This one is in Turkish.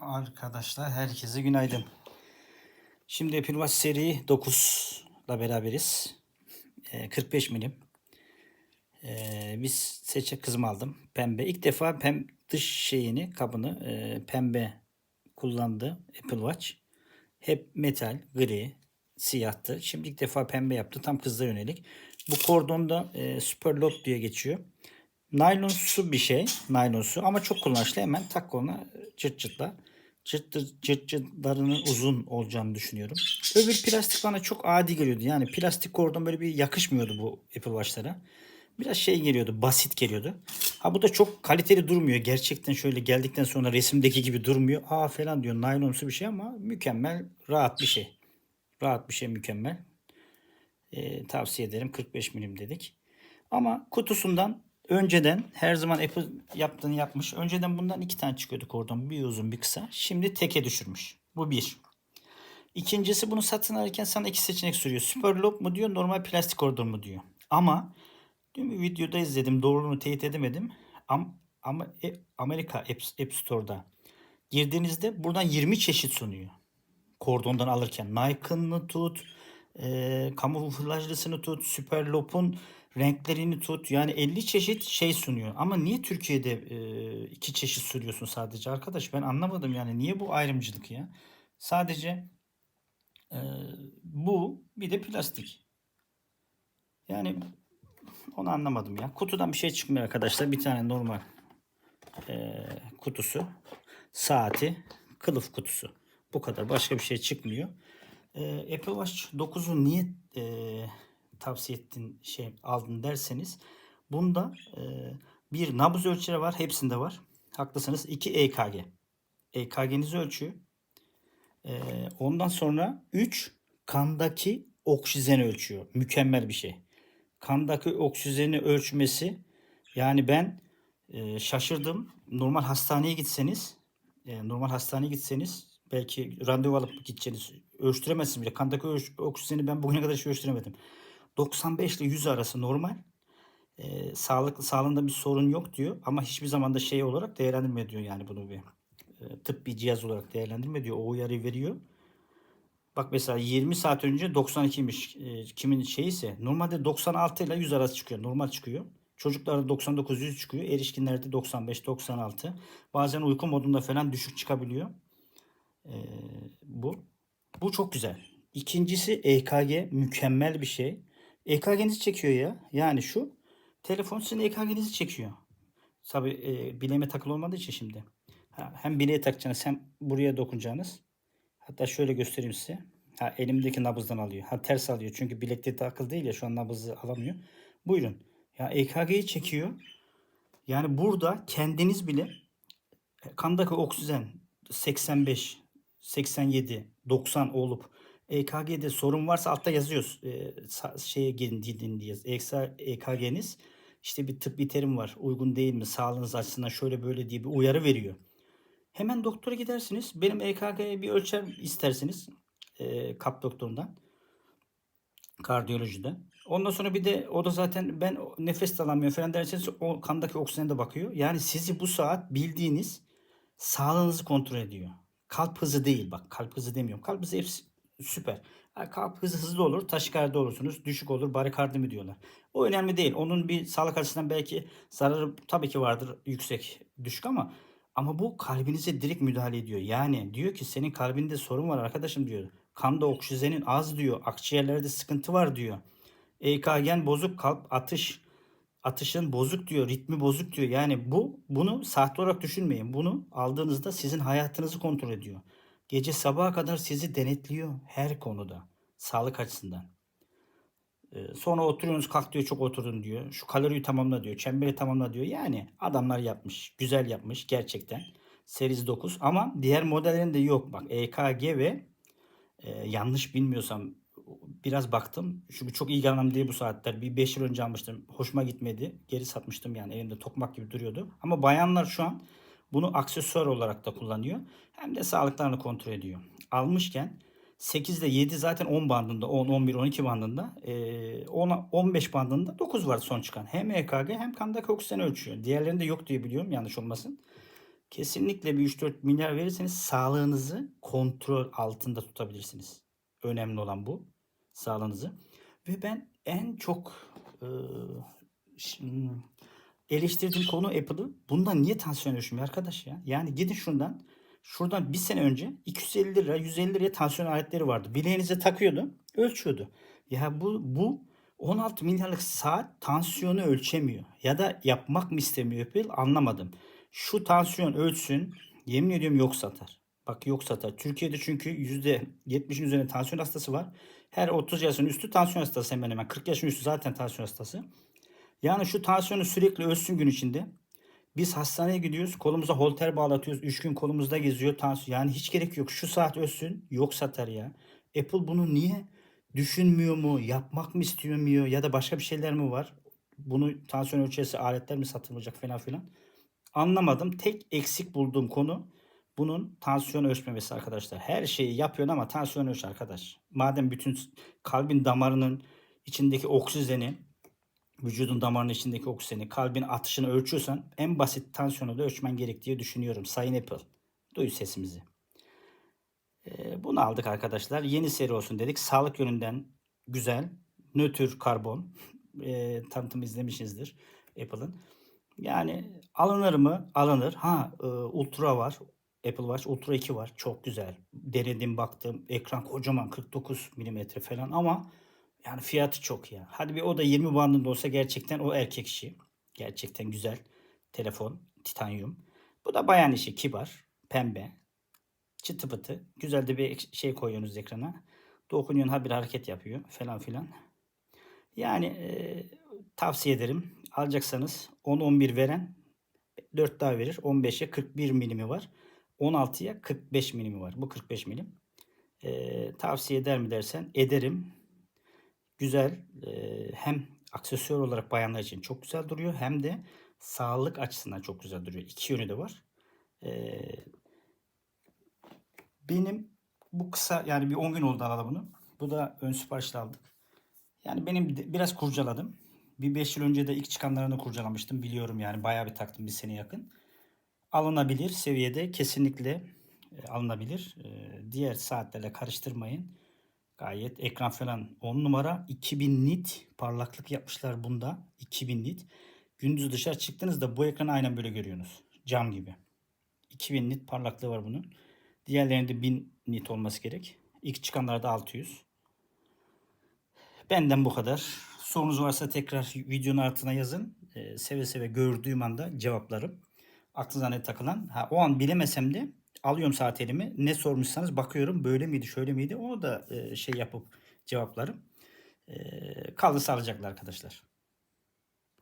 Arkadaşlar herkese günaydın. Şimdi Watch seri 9 ile beraberiz. Ee, 45 milim. Ee, biz seçe kızım aldım. Pembe. İlk defa pem dış şeyini kabını e, pembe kullandı Apple Watch. Hep metal, gri, siyahtı. Şimdi ilk defa pembe yaptı. Tam kızla yönelik. Bu kordonda e, Super Lock diye geçiyor. Naylonsu bir şey. Naylonsu ama çok kullanışlı. Hemen tak ona cırt cırtla. Cırt cırt cırt cırtlarının uzun olacağını düşünüyorum. Öbür plastik bana çok adi geliyordu. Yani plastik kordon böyle bir yakışmıyordu bu Apple Watch'lara. Biraz şey geliyordu, basit geliyordu. Ha bu da çok kaliteli durmuyor. Gerçekten şöyle geldikten sonra resimdeki gibi durmuyor. Aa falan diyor naylonsu bir şey ama mükemmel, rahat bir şey. Rahat bir şey mükemmel. Ee, tavsiye ederim 45 milim dedik. Ama kutusundan önceden her zaman Apple yaptığını yapmış. Önceden bundan iki tane çıkıyordu kordon. Bir uzun bir kısa. Şimdi teke düşürmüş. Bu bir. İkincisi bunu satın alırken sana iki seçenek soruyor. Super lock mu diyor normal plastik kordon mu diyor. Ama dün bir videoda izledim. Doğruluğunu teyit edemedim. Ama, ama e, Amerika App, App Store'da girdiğinizde buradan 20 çeşit sunuyor. Kordondan alırken. Nike'ını tut, e, kamuflajlısını tut, Super Loop'un renklerini tut. Yani 50 çeşit şey sunuyor. Ama niye Türkiye'de e, iki çeşit sunuyorsun sadece arkadaş? Ben anlamadım yani. Niye bu ayrımcılık ya? Sadece e, bu bir de plastik. Yani onu anlamadım ya. Kutudan bir şey çıkmıyor arkadaşlar. Bir tane normal e, kutusu. Saati. Kılıf kutusu. Bu kadar. Başka bir şey çıkmıyor. E, Apple Watch 9'u niye tavsiye ettin şey aldın derseniz bunda e, bir nabız ölçeri var. Hepsinde var. Haklısınız. İki EKG. EKG'nizi ölçüyor. E, ondan sonra 3 kandaki oksijen ölçüyor. Mükemmel bir şey. Kandaki oksijeni ölçmesi yani ben e, şaşırdım. Normal hastaneye gitseniz e, normal hastaneye gitseniz belki randevu alıp gideceğiniz ölçtüremezsiniz bile. Kandaki oksijeni ben bugüne kadar hiç ölçtüremedim. 95 ile 100 arası normal. E, sağlıklı sağlığında bir sorun yok diyor ama hiçbir zaman da şey olarak değerlendirme diyor yani bunu bir e, tıbbi cihaz olarak değerlendirme diyor. O uyarı veriyor. Bak mesela 20 saat önce 92'ymiş e, kimin şeyse normalde 96 ile 100 arası çıkıyor. Normal çıkıyor. Çocuklarda 99 100 çıkıyor. Erişkinlerde 95 96. Bazen uyku modunda falan düşük çıkabiliyor. E, bu bu çok güzel. İkincisi EKG mükemmel bir şey. EKG'nizi çekiyor ya. Yani şu telefon sizin EKG'nizi çekiyor. Tabi e, bileğime takılı olmadığı için şimdi. Ha, hem bileğe takacaksınız hem buraya dokunacaksınız. Hatta şöyle göstereyim size. Ha, elimdeki nabızdan alıyor. Ha ters alıyor çünkü bilekte takılı değil ya şu an nabızı alamıyor. Buyurun. Ya EKG'yi çekiyor. Yani burada kendiniz bile e, kandaki oksijen 85, 87, 90 olup EKG'de sorun varsa altta yazıyoruz. E, şeye girin gidin diye. EKG'niz işte bir tıbbi terim var. Uygun değil mi? Sağlığınız açısından şöyle böyle diye bir uyarı veriyor. Hemen doktora gidersiniz. Benim EKG'ye bir ölçer istersiniz. E, kap doktorundan. Kardiyolojiden. Ondan sonra bir de o da zaten ben nefes alamıyorum falan derseniz o kandaki oksijene de bakıyor. Yani sizi bu saat bildiğiniz sağlığınızı kontrol ediyor. Kalp hızı değil bak kalp hızı demiyorum. Kalp hızı hepsi süper. Kalp hızı hızlı olur, taşikardi olursunuz, düşük olur, barikardi mi diyorlar. O önemli değil. Onun bir sağlık açısından belki zararı tabii ki vardır yüksek, düşük ama ama bu kalbinize direkt müdahale ediyor. Yani diyor ki senin kalbinde sorun var arkadaşım diyor. Kanda oksijenin az diyor. Akciğerlerde sıkıntı var diyor. EKG'n bozuk kalp atış atışın bozuk diyor. Ritmi bozuk diyor. Yani bu bunu sahte olarak düşünmeyin. Bunu aldığınızda sizin hayatınızı kontrol ediyor. Gece sabaha kadar sizi denetliyor her konuda. Sağlık açısından. Ee, sonra oturuyorsunuz kalk diyor çok oturdun diyor. Şu kaloriyi tamamla diyor. Çemberi tamamla diyor. Yani adamlar yapmış. Güzel yapmış gerçekten. Series 9 ama diğer modellerinde yok. Bak EKG ve e, yanlış bilmiyorsam biraz baktım. Çünkü çok iyi gelmem diye bu saatler. Bir 5 yıl önce almıştım. Hoşuma gitmedi. Geri satmıştım yani elimde tokmak gibi duruyordu. Ama bayanlar şu an bunu aksesuar olarak da kullanıyor. Hem de sağlıklarını kontrol ediyor. Almışken 8 ile 7 zaten 10 bandında, 10, 11, 12 bandında. Ee, 10, 15 bandında 9 var son çıkan. Hem EKG hem kandaki oksijen ölçüyor. Diğerlerinde yok diye biliyorum yanlış olmasın. Kesinlikle bir 3-4 milyar verirseniz sağlığınızı kontrol altında tutabilirsiniz. Önemli olan bu. Sağlığınızı. Ve ben en çok e, ş- hmm, eleştirdiğim konu Apple'ı. Bundan niye tansiyon ölçmüyor arkadaş ya? Yani gidin şuradan. Şuradan bir sene önce 250 lira 150 liraya tansiyon aletleri vardı. Bileğinize takıyordu. Ölçüyordu. Ya bu bu 16 milyarlık saat tansiyonu ölçemiyor. Ya da yapmak mı istemiyor Apple anlamadım. Şu tansiyon ölçsün yemin ediyorum yok satar. Bak yok satar. Türkiye'de çünkü %70'in üzerinde tansiyon hastası var. Her 30 yaşın üstü tansiyon hastası hemen hemen. 40 yaşın üstü zaten tansiyon hastası. Yani şu tansiyonu sürekli ölçsün gün içinde. Biz hastaneye gidiyoruz. Kolumuza holter bağlatıyoruz. 3 gün kolumuzda geziyor tansiyon. Yani hiç gerek yok. Şu saat ölçsün. Yok satar ya. Apple bunu niye düşünmüyor mu? Yapmak mı istemiyor? Ya da başka bir şeyler mi var? Bunu tansiyon ölçesi aletler mi satılacak falan filan. Anlamadım. Tek eksik bulduğum konu bunun tansiyon ölçmemesi arkadaşlar. Her şeyi yapıyorsun ama tansiyon ölç arkadaş. Madem bütün kalbin damarının içindeki oksijeni vücudun damarının içindeki oksijeni, kalbin atışını ölçüyorsan en basit tansiyonu da ölçmen gerek diye düşünüyorum. Sayın Apple. Duy sesimizi. Ee, bunu aldık arkadaşlar. Yeni seri olsun dedik. Sağlık yönünden güzel. Nötr karbon. Ee, tanıtım izlemişizdir Apple'ın. Yani alınır mı? Alınır. Ha e, Ultra var. Apple Watch Ultra 2 var. Çok güzel. Denedim baktım. Ekran kocaman 49 mm falan ama yani fiyatı çok ya. Hadi bir o da 20 bandında olsa gerçekten o erkek işi. Gerçekten güzel. Telefon. Titanyum. Bu da bayan işi. Kibar. Pembe. Çıtı pıtı. Güzel de bir şey koyuyorsunuz ekrana. Dokunuyorsun ha bir hareket yapıyor falan filan. Yani e, tavsiye ederim. Alacaksanız 10-11 veren 4 daha verir. 15'e 41 milimi var. 16'ya 45 milimi var. Bu 45 milim. E, tavsiye eder mi dersen ederim. Güzel. hem aksesuar olarak bayanlar için çok güzel duruyor. Hem de sağlık açısından çok güzel duruyor. İki yönü de var. Benim bu kısa yani bir 10 gün oldu alalı bunu. Bu da ön siparişle aldım. Yani benim biraz kurcaladım. Bir 5 yıl önce de ilk çıkanlarını kurcalamıştım. Biliyorum yani bayağı bir taktım bir sene yakın. Alınabilir seviyede kesinlikle alınabilir. Diğer saatlerle karıştırmayın. Gayet ekran falan 10 numara. 2000 nit parlaklık yapmışlar bunda. 2000 nit. Gündüz dışarı çıktığınızda bu ekranı aynen böyle görüyorsunuz. Cam gibi. 2000 nit parlaklığı var bunun. Diğerlerinde 1000 nit olması gerek. İlk çıkanlarda 600. Benden bu kadar. Sorunuz varsa tekrar videonun altına yazın. Ee, seve seve gördüğüm anda cevaplarım. Aklınıza ne takılan. Ha, o an bilemesem de alıyorum saat elimi. Ne sormuşsanız bakıyorum böyle miydi şöyle miydi onu da e, şey yapıp cevaplarım. Ee, kalın sağlıcakla arkadaşlar.